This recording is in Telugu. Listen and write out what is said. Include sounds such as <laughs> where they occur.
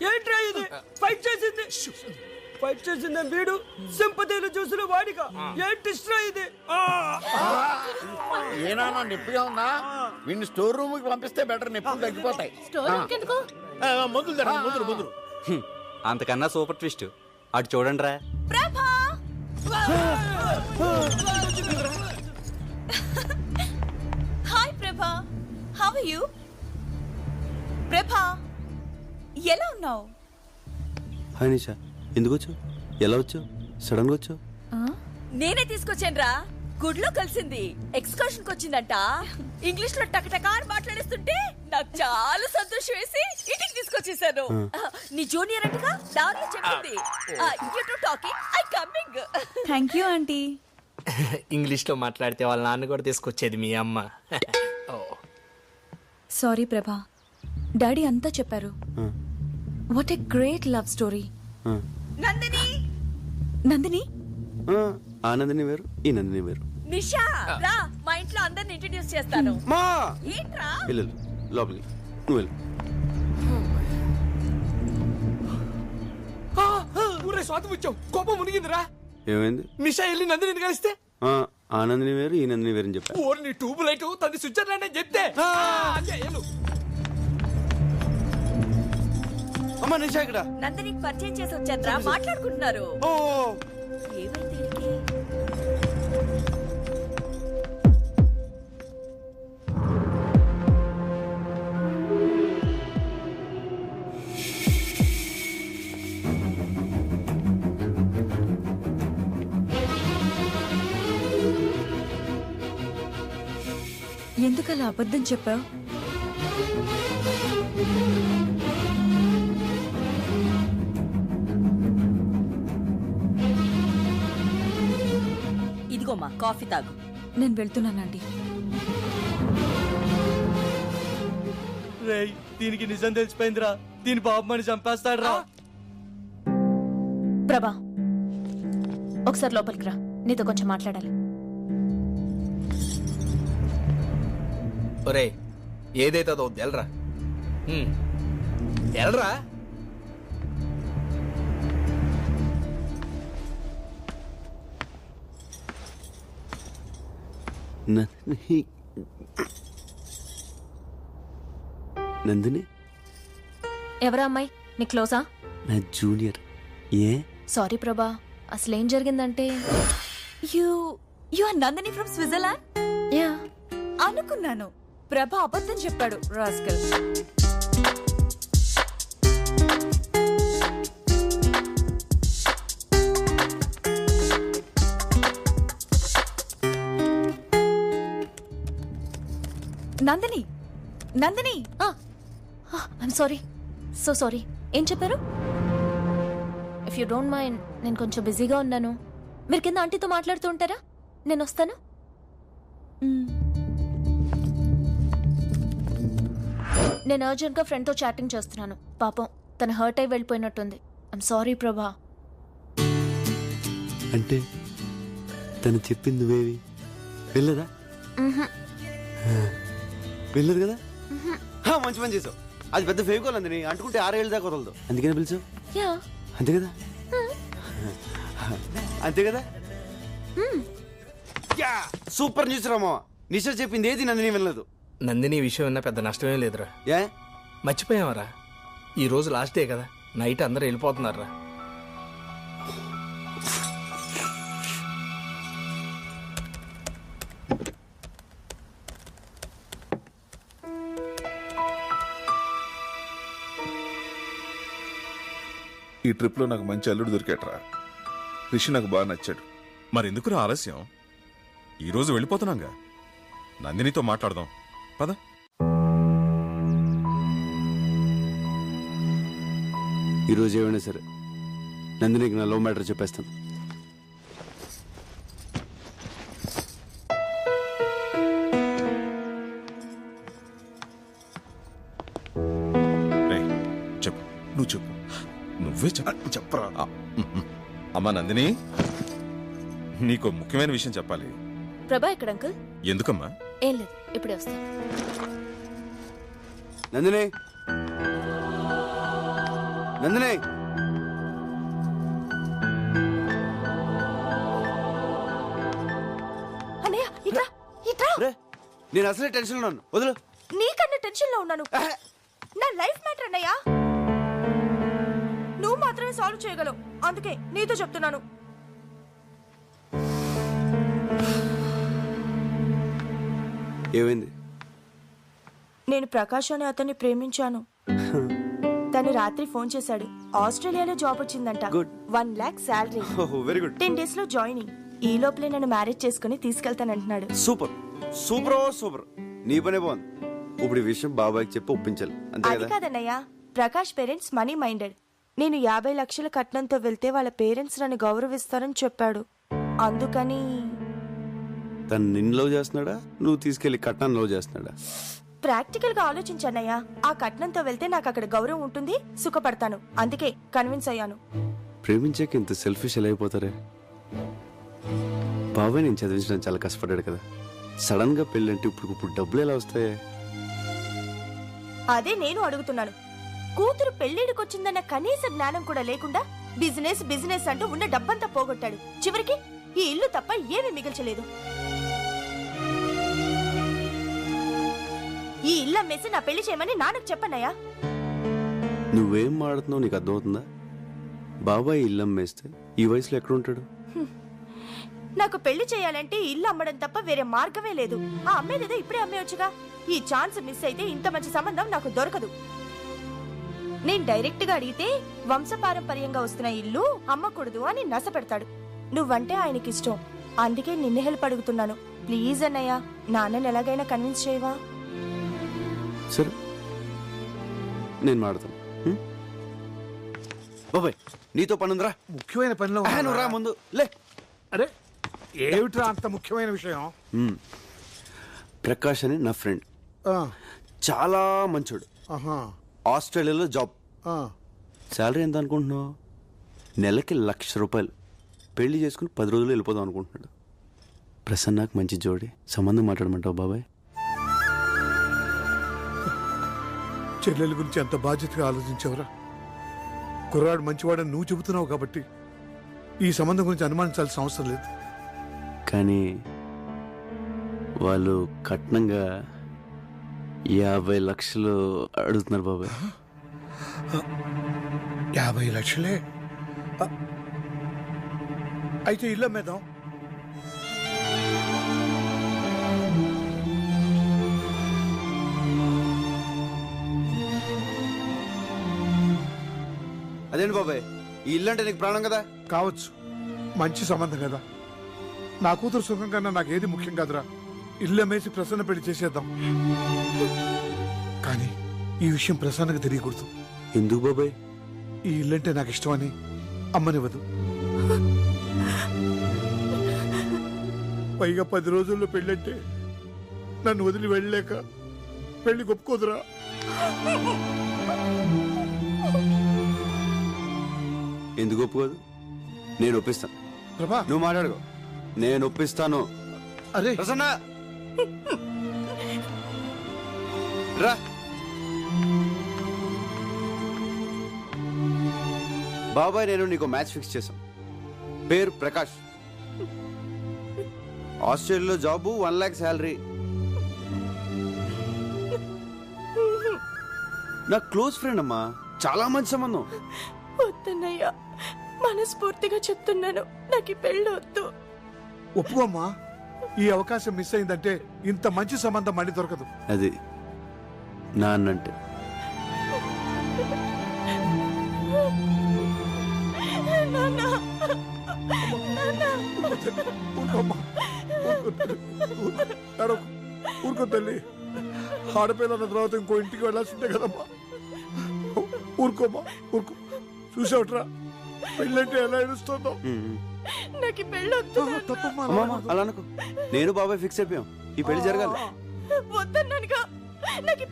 ఏంట్రా ఇది? ఫైట్ చేసింది. ఫైట్ చేసింది వీడు సింపతిలు చూసిన వాడిగా ఏంటి ఇది? ఆ! ఏనా నొప్పిగా ఉందా? వీడిని స్టోర్ రూమ్కి పంపిస్తే బెటర్ నొప్పులు తగ్గిపోతాయి. మందులు మందులు. అంతకన్నా సూపర్ ట్విస్ట్ అటు చూడండి రా ప్రభా! <laughs> హాయ్ ప్రభా. How are you Prabha! ఎలా ఉన్నావు? హాయ్ నిషా. ఎందుకు వచ్చావు? ఎలా వచ్చావు? సడన్గా వచ్చావు నేనే తీసుకొచ్చాను రా గుడ్లో కలిసింది. ఎక్స్కర్షన్కి వచ్చిందంట. ఇంగ్లీష్లో టకటకా అని మాట్లాడేస్తుంటే నాకు చాలా సంతోషం వేసి ఇంటికి తీసుకొచ్చేసాను. నీ జూనియర్ అంటగా దారిలో చెప్పింది. You to talking I coming thank you aunty ఇంగ్లీష్లో మాట్లాడితే వాళ్ళ నాన్న కూడా తీసుకొచ్చేది మీ అమ్మ. ఓ. సారీ ప్రభా డాడీ అంతా చెప్పారు. What a great love story Nandini! Nandini? ఆ నందిని వేరు ఈ నందిని వేరు. నిషా రా మా ఇంట్లో అందరిని ఇంట్రడ్యూస్ చేస్తాను. మా! ఏంట్రా? వెళ్ళు. లోపలికి. నువ్వు వెళ్ళు. ఊరే స్వాతం ఇచ్చావు కోపం మునిగిందిరా. ఏమైంది? నిషా వెళ్ళి నందిని కలిస్తే? ఆ, ఆ నందిని వేరు ఈ నందిని వేరు అని చెప్పా. ఓరి నీ ట్యూబ్ లైట్ తది స్విట్జర్లాండ్ అని చెప్తే. అమ్మా నిషా ఇక్కడ. నందినికి పరిచయం చేసి వచ్చాను రా మాట్లాడుకుంటున్నారు. ఓ. ఏమైంది వీడికి? ఎందుకలా అబద్ధం చెప్పావు? ఇదిగోమ్మా కాఫీ తాగు. నేను వెళ్తున్నానండి. రేయ్ దీనికి నిజం తెలిసిపోయిందిరా. దీని బాబు మని చంపేస్తాడురా. ప్రభా ఒకసారి లోపలికి రా. నీతో కొంచెం మాట్లాడాలి. ఒరే ఏదైతే అదో ఎల్రా. హ్మ్. ఎల్రా? నందిని నందిని? ఎవరా అమ్మాయి? నీ క్లోజా? నా జూనియర్. ఏ? సారీ ప్రభా అసలు ఏం జరిగిందంటే? You you are Nandini from Switzerland? Yeah. అనుకున్నాను. ప్రభ అబద్ధం చెప్పాడు rascal. Nandini! Nandini! I'm sorry so sorry ఏం చెప్పారు? ఇఫ్ యూ డోంట్ మైండ్ నేను కొంచెం బిజీగా ఉన్నాను. మీరు కింద ఆంటీతో మాట్లాడుతూ ఉంటారా? నేను వస్తాను? నేను అర్జెంట్గా ఫ్రెండ్తో చాటింగ్ చేస్తున్నాను. పాపం తను హర్ట్ అయి వెళ్ళిపోయినట్టుంది. ఐమ్ సారీ ప్రభా. అంటే తను చెప్పింది నువ్వేవి? వెళ్ళదా? వెళ్ళదు కదా? హా, మంచి పని చేసావు. అది పెద్ద ఫేకోల్ అంది. అంటుకుంటే ఆరేళ్ళ దాకా వదలదు. అందుకనే పిలిచావు? యా. అంతే కదా? అంతే కదా? Yeah! Super news Rama. Nisha చెప్పింది ఏది నందిని వెళ్ళదు నందిని ఈ విషయం విన్నా పెద్ద నష్టమేం లేదురా. ఏ? మర్చిపోయావరా? ఈ రోజు లాస్ట్ డే కదా. నైట్ అందరూ వెళ్ళిపోతున్నారా ఈ ట్రిప్లో నాకు మంచి అల్లుడు దొరికాట్రా రిషి నాకు బాగా నచ్చాడు. మరెందుకురా ఆలస్యం? ఈరోజు వెళ్ళిపోతున్నాగా. నందినితో మాట్లాడదాం. పద. ఈరోజు ఏమైనా సరే నందినికి నా లవ్ మ్యాటర్ చెప్పేస్తాను. నువ్వే చెప్పు. చెప్పరా? అమ్మా నందిని నీకు ముఖ్యమైన విషయం చెప్పాలి. ప్రభా ఎక్కడ అంకుల్? ఎందుకమ్మా? ఏం లేదు ఇప్పుడే వస్తాను నందిని? నందిని? అన్నయ్య ఇట్రా ఇట్రా. రే నేను అసలే టెన్షన్ ఉన్నాను. వదులు. నీకన్నా టెన్షన్లో ఉన్నాను నా లైఫ్ మ్యాటర్ అన్నయ్య. మాత్రమే సాల్వ్ చేయగలవు. అందుకే నీతో చెప్తున్నాను. ఏమైంది? నేను ప్రకాష్ అనే అతన్ని ప్రేమించాను. తను రాత్రి ఫోన్ చేశాడు. ఆస్ట్రేలియాలో జాబ్ వచ్చిందంట. One lakh salary very good. Ten డేస్లో జాయినింగ్. ఈ లోపలే నన్ను మ్యారేజ్ చేసుకుని తీసుకెళ్తానంటున్నాడు. సూపర్. Super super. నీ పనే బాగుంది. ఇప్పుడు విషయం బాబాయ్కి చెప్పి ఒప్పించాలి. అంతే కదా? కాదన్నయ్య. Prakash parents money minded. నేను యాభై లక్షల కట్నంతో వెళ్తే వాళ్ళ పేరెంట్స్ నన్ను గౌరవిస్తారని చెప్పాడు. అందుకని తను నిన్ను లవ్ చేస్తున్నాడా? నువ్వు తీసుకెళ్ళి కట్నాన్ని లవ్ చేస్తున్నాడా? ప్రాక్టికల్గా ఆలోచించన్నయ్య ఆ కట్నంతో వెళ్తే నాకు అక్కడ గౌరవం ఉంటుంది సుఖపడతాను. అందుకే కన్విన్స్ అయ్యాను. ప్రేమించాక ఇంత సెల్ఫిష్ ఎలా అయిపోతారే? బాబాయ్ నేను చదివించడం చాలా కష్టపడ్డాడు కదా. సడన్గా పెళ్ళంటే ఇప్పుడు ఇప్పుడు డబ్బులు ఎలా వస్తాయి? అదే నేను అడుగుతున్నాను. కూతురు పెళ్ళిడికొచ్చిందన్న కనీస జ్ఞానం కూడా లేకుండా బిజినెస్ బిజినెస్ అంటూ ఉన్న డబ్బంతా పోగొట్టాడు. చివరికి ఈ ఇల్లు తప్ప ఏమీ మిగల్చలేదు. ఈ ఇల్లు అమ్మేసి నా పెళ్ళి చేయమని నాన్నకు చెప్పన్నయ్యా నువ్వేం మాడుతున్నావు నీకు అర్థమవుతుందా? బాబాయ్ ఇల్లు అమ్మేస్తే ఈ వయసులో ఎక్కడ ఉంటాడు నాకు పెళ్ళి చేయాలంటే ఈ ఇల్లు అమ్మడం తప్ప వేరే మార్గమే లేదు. ఆ అమ్మేదేదో ఇప్పుడే అమ్మేయొచ్చుగా? ఈ ఛాన్స్ మిస్ అయితే ఇంత మంచి సంబంధం నాకు దొరకదు. నేను డైరెక్ట్గా అడిగితే వంశపారంపర్యంగా వస్తున్న ఇల్లు అమ్మకూడదు అని నస పెడతాడు నువ్వంటే ఆయనకి ఇష్టం అందుకే నిన్ను హెల్ప్ అడుగుతున్నాను. ప్లీజ్ అన్నయ్య నాన్నని ఎలాగైనా కన్విన్స్ చేయవా? సరే. నేను మాడతాను? బాబాయ్ నీతో పనుందిరా. ముఖ్యమైన పనిలో నువ్వు రా ముందు. లే. అరే ఏమిట్రా అంత ముఖ్యమైన విషయం. ప్రకాష్ అని నా ఫ్రెండ్. ఆ, చాలా మంచోడు. ఆహా, ఆస్ట్రేలియాలో జాబ్. శాలరీ ఎంత అనుకుంటున్నావు? నెలకి లక్ష రూపాయలు. పెళ్ళి చేసుకుని పది రోజులు వెళ్ళిపోదాం అనుకుంటున్నాడు. ప్రసన్నకు మంచి జోడి. సంబంధం మాట్లాడమంటావు బాబాయ్? చెల్లెల గురించి ఎంత బాధ్యతగా ఆలోచించావురా? కుర్రాడు మంచివాడని నువ్వు చెబుతున్నావు కాబట్టి ఈ సంబంధం గురించి అనుమానించాల్సిన అవసరం లేదు. కానీ వాళ్ళు కట్నంగా యాభై లక్షలు అడుగుతున్నారు బాబాయ్. యాభై లక్షలే? అయితే ఇల్లు అమ్మేద్దాం. అదేంటి బాబాయ్? ఈ ఇల్లు అంటే నీకు ప్రాణం కదా? కావచ్చు. మంచి సంబంధం కదా. నా కూతురు సుఖం కన్నా నాకేది ముఖ్యం కాదురా? ఇల్లు అమ్మేసి ప్రసన్న పెళ్ళి చేసేద్దాం. కానీ ఈ విషయం ప్రసన్నకు తెలియకూడదు. ఎందుకు బాబాయ్? ఈ ఇల్లంటే నాకు ఇష్టమని అమ్మనివ్వదు. పైగా పది రోజుల్లో పెళ్ళంటే నన్ను వదిలి వెళ్ళలేక పెళ్ళి ఒప్పుకోదురా ఎందుకు ఒప్పుకోదు? నేను ఒప్పిస్తాను ప్రభా! నువ్వు మాట్లాడుకో. నేను ఒప్పిస్తాను. అరే! ప్రసన్న! రా. బాబాయ్ నేను నీకు మ్యాచ్ ఫిక్స్ చేశాం. పేరు ప్రకాష్. ఆస్ట్రేలియాలో జాబు వన్ ల్యాక్ శాలరీ. నా క్లోజ్ ఫ్రెండ్ అమ్మా చాలా మంచి సంబంధం. వద్దన్నయ్య మనస్ఫూర్తిగా చెప్తున్నాను నాకు ఈ పెళ్ళి వద్దు ఒప్పుకోమ్మా. ఈ అవకాశం మిస్ అయిందంటే ఇంత మంచి సంబంధం మళ్ళీ దొరకదు. అది నాన్నంటే. ఊరుకో తల్లి. ఊరుకో. ఏడవకు. ఊరుకో తల్లి. ఆడపిల్ల అన్న తర్వాత ఇంకో ఇంటికి వెళ్ళాల్సిందే కదమ్మా. ఊరుకోమ్మా. ఊరుకో. చూసావుట్రా? పెళ్ళంటే ఎలా ఏడుస్తుందో. నాకు ఈ పెళ్ళి వద్దు తప్పమ్మా అలా అనుకో. నేను బాబాయ్ ఫిక్స్ అయిపోయాం. ఈ పెళ్ళి జరగాలి. వద్దన్నానుగా. నాకు ఈ